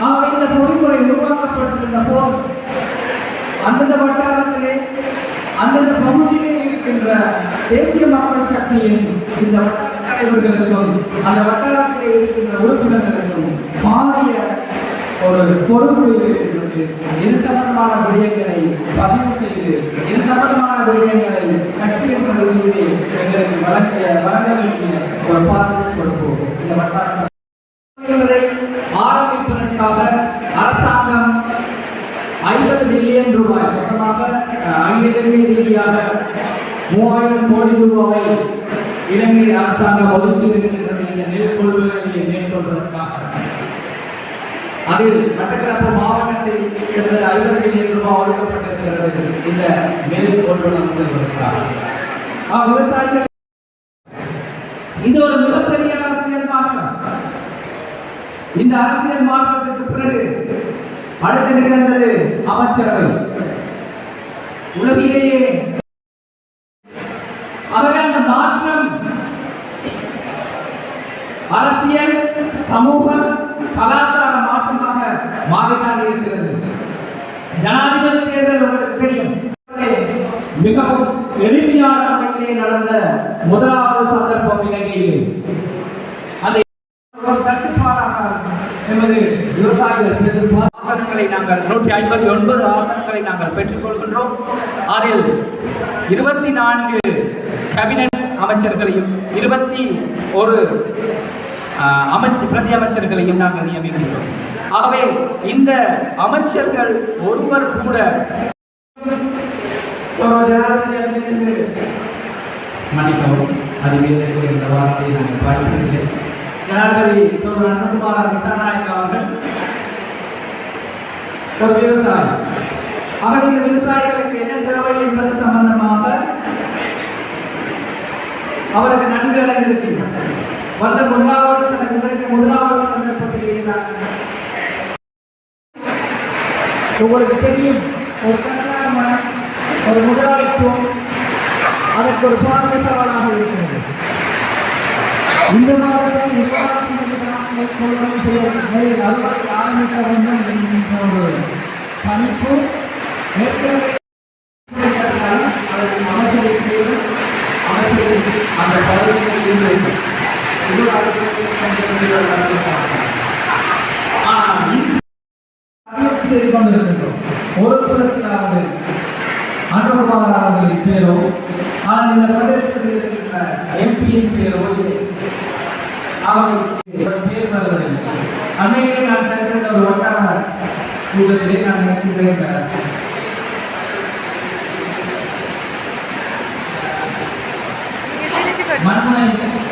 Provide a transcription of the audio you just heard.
ஆகவே இந்த பொறிமுறை உருவாக்கப்பட்டிருந்த போது அந்தந்த வட்டாரத்திலே அந்தந்த பகுதியிலே இருக்கின்ற தேசிய மக்கள் சக்தியின் இந்த வட்டார தலைவர்களுக்கும் அந்த வட்டாரத்திலே இருக்கின்ற உறுப்பினர்களுக்கும் மாறிய ஒரு பொறுப்பு இருக்கிறது. இது சம்பந்தமான விடயங்களை பதிவு செய்து இது சம்பந்தமான விடயங்களை கட்சியின் பிரதிநிதி எங்களுக்கு வழங்க வழங்க வேண்டிய ஒரு பாரிய கொடுப்போம் இந்த வட்டார ஆரம்பிப்பதற்காக அரசாங்கம் ஐம்பது மில்லியன் ரூபாய் மொத்தமாக ஐந்து ரீதியாக மூவாயிரம் கோடி ரூபாயை இலங்கை அரசாங்கம் ஒதுக்கி இருக்கின்றது இந்த நெல் மேற்கொள்வதற்காக. அதில் மட்டக்களப்பு மாவட்டத்தில் கிட்டத்தட்ட ஐம்பது மில்லியன் ரூபாய் ஒதுக்கப்பட்டிருக்கிறது இந்த நெல் கொள்வனம் செல்வதற்காக விவசாயிகள் இது ஒரு மிகப்பெரிய அரசியல் மாற்றம். இந்த அரசியல் மாற்றத்திற்கு பிறகு அடுத்து நிகழ்ந்தது அமைச்சரவை. உலகிலேயே ஆகவே அந்த மாற்றம் அரசியல் சமூக கலாச்சார மாற்றமாக மாறித்தான் இருக்கிறது. ஜனாதிபதி தேர்தல் உங்களுக்கு தெரியும். மிகவும் எளிமையான முறையிலே நடந்த முதலாவது சந்தர்ப்பம் இலங்கையில் அந்த ஒரு தட்டுப்பாடாக எமது விவசாயிகள் பெரும் ஆசனங்களை நாங்கள் நூற்றி ஐம்பத்தி ஒன்பது ஆசனங்களை நாங்கள் பெற்றுக்கொள்கின்றோம் அதில் இருபத்தி நான்கு கேபினட் அமைச்சர்களையும் இருபத்தி ஒரு அமைச்சு பிரதி அமைச்சர்களையும் நாங்கள் நியமிக்கின்றோம். ஆகவே இந்த அமைச்சர்கள் ஒருவர் கூட மன்னிக்கவும். அது வேறு என்ற வார்த்தையை நாங்கள் பார்க்கவில்லை ஜனாதிபதி திரு அனுகுமார திசாநாயக் அவர்கள். ஒரு விவசாயி. அவர் இந்த விவசாயிகளுக்கு என்ன தேவை என்பது சம்பந்தமாக அவருக்கு நன்கு அறிந்திருக்கிறார் வந்த முதலாவது தனக்கு கிடைத்த முதலாவது சந்தர்ப்பத்தில் உங்களுக்கு தெரியும் ஒரு கனமான ஒரு முதலாளித்துவம் அதற்கு ஒரு பார்வை சவாலாக இருக்கிறது. இந்த மாதத்தில் ஆரம்பிக்க வேண்டும் என்கின்ற ஒரு அதற்கு அந்த பதவியில் இருந்தது இது ஆனால் கொண்டிருக்கின்றோம் ஒரு புறத்திலாவது பேரோ ஆனால் இந்த பிரதேசத்தில் இருக்கின்ற எம்பியின் பேரோ இல்லை ಅಮೇರಿಕನ್ ಅನ್ಸಂತ ಅವರು ಒಟ್ಟಾರ ಕೂದಲಿದೆ ನಾನು ಹೇಳ್ತಿದ್ದೆ ಮನ್ಮನ ಇದೆ